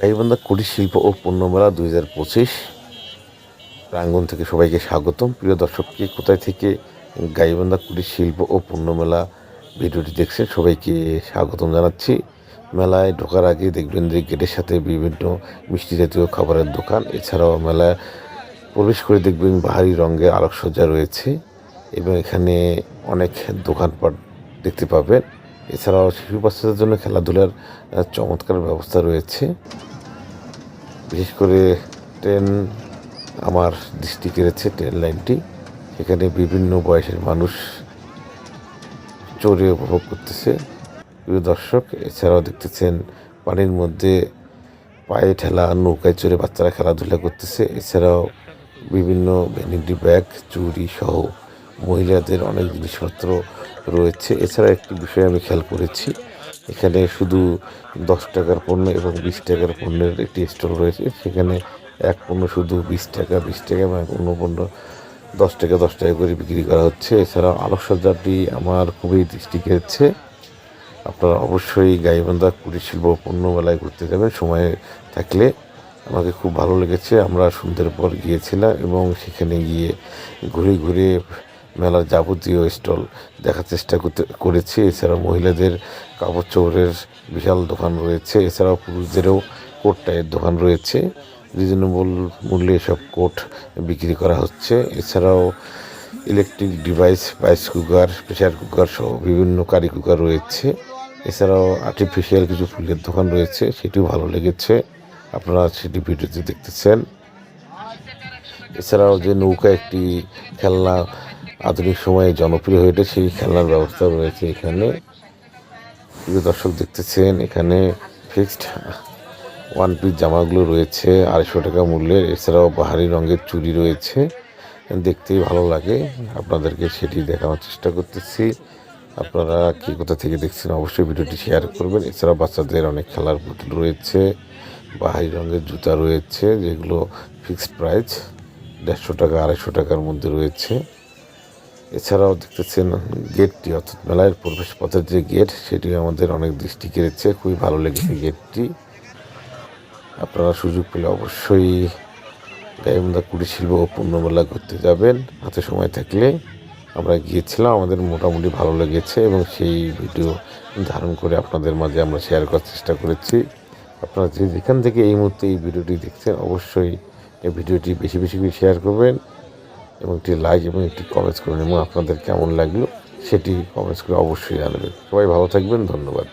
গাইবান্ধা কুটির শিল্প ও পণ্যমেলা দুই হাজার পঁচিশ প্রাঙ্গণ থেকে সবাইকে স্বাগতম। প্রিয় দর্শককে কোথায় থেকে গাইবান্ধা কুটির শিল্প ও পণ্যমেলা ভিডিওটি দেখছেন সবাইকে স্বাগতম জানাচ্ছি। মেলায় ঢোকার আগে দেখবেন যে গেটের সাথে বিভিন্ন মিষ্টি জাতীয় খাবারের দোকান, এছাড়াও মেলায় প্রবেশ করে দেখবেন বাহারি রঙের আলোকসজ্জা রয়েছে এবং এখানে অনেক দোকানপাট দেখতে পাবেন। এছাড়াও শিশু বাচ্চাদের জন্য খেলাধুলার চমৎকার ব্যবস্থা রয়েছে। বিশেষ করে ট্রেন আমার দৃষ্টি কেড়েছে, ট্রেন লাইনটি। সেখানে বিভিন্ন বয়সের মানুষ চড়ে উপভোগ করতেছে। প্রিয় দর্শক, এছাড়াও দেখতেছেন পানির মধ্যে পায়ে ঠেলা, নৌকায় চড়ে বাচ্চারা খেলাধুলা করতেছে। এছাড়াও বিভিন্ন ভ্যানিটি ব্যাগ চুরি সহ মহিলাদের অনেক জিনিসপত্র রয়েছে। এছাড়া একটি বিষয় আমি খেয়াল করেছি এখানে শুধু দশ টাকার পণ্য এবং বিশ টাকার পণ্যের একটি স্টল রয়েছে। সেখানে এক পণ্য শুধু বিশ টাকা বিশ টাকা এবং অন্য পণ্য দশ টাকা দশ টাকা করে বিক্রি করা হচ্ছে। এছাড়াও আলোকসজ্জাটি আমার খুবই দৃষ্টি কেড়েছে। আপনারা অবশ্যই গাইবান্ধা কুটির শিল্প পণ্য মেলায় ঘুরতে যাবেন। সময় থাকলে আমাকে খুব ভালো লেগেছে। আমরা সন্ধ্যের পর গিয়েছিলাম এবং সেখানে গিয়ে ঘুরে ঘুরে মেলার যাবতীয় স্টল দেখার চেষ্টা করতে করেছি। এছাড়াও মহিলাদের কাপড় চোপড়ের বিশাল দোকান রয়েছে। এছাড়াও পুরুষদেরও কোট টাইয়ের দোকান রয়েছে। রিজনেবল মূল্যে সব কোট বিক্রি করা হচ্ছে। এছাড়াও electric device, rice cooker pressure cooker সহ বিভিন্ন কারি কুকার রয়েছে। এছাড়াও আর্টিফিশিয়াল কিছু ফুলের দোকান রয়েছে। সেটিও ভালো লেগেছে। আপনারা সেটি ভিডিওতে দেখতেছেন। এছাড়াও যে নৌকা একটি খেলনা আধুনিক সময়ে জনপ্রিয় হয়ে সেই খেলনার ব্যবস্থা রয়েছে এখানে। দর্শক দেখতেছেন, এখানে ফিক্সড ওয়ান পিস জামাগুলো রয়েছে, আড়াইশো টাকা মূল্যের। এছাড়াও বাহারি রঙের চুড়ি রয়েছে, দেখতেই ভালো লাগে। আপনাদেরকে সেটি দেখানোর চেষ্টা করতেছি। আপনারা কি কোথা থেকে দেখছেন অবশ্যই ভিডিওটি শেয়ার করবেন। এছাড়াও বাচ্চাদের অনেক খেলার পুতুল রয়েছে, বাহারি রঙের জুতা রয়েছে, যেগুলো ফিক্সড প্রাইস দেড়শো টাকা, আড়াইশো টাকার মধ্যে রয়েছে। এছাড়াও দেখতেছেন গেটটি, অর্থাৎ মেলার প্রবেশ পথের যে গেট, সেটি আমাদের অনেক দৃষ্টি কেড়েছে। খুবই ভালো লেগেছে গেটটি। আপনারা সুযোগ পেলে অবশ্যই গাইবান্ধা কুটির শিল্প ও পূর্ণমেলা ঘুরতে যাবেন। হাতে সময় থাকলে আমরা গিয়েছিলাম, আমাদের মোটামুটি ভালো লেগেছে এবং সেই ভিডিও ধারণ করে আপনাদের মাঝে আমরা শেয়ার করার চেষ্টা করেছি। আপনারা যে যেখান থেকে এই মুহূর্তে এই ভিডিওটি দেখছেন, অবশ্যই এই ভিডিওটি বেশি বেশি করে শেয়ার করবেন। এবং একটি লাইক এবং একটি কমেন্টস করুন এবং আপনাদের কেমন লাগল সেটি কমেন্টস করে অবশ্যই জানাবেন। সবাই ভালো থাকবেন, ধন্যবাদ।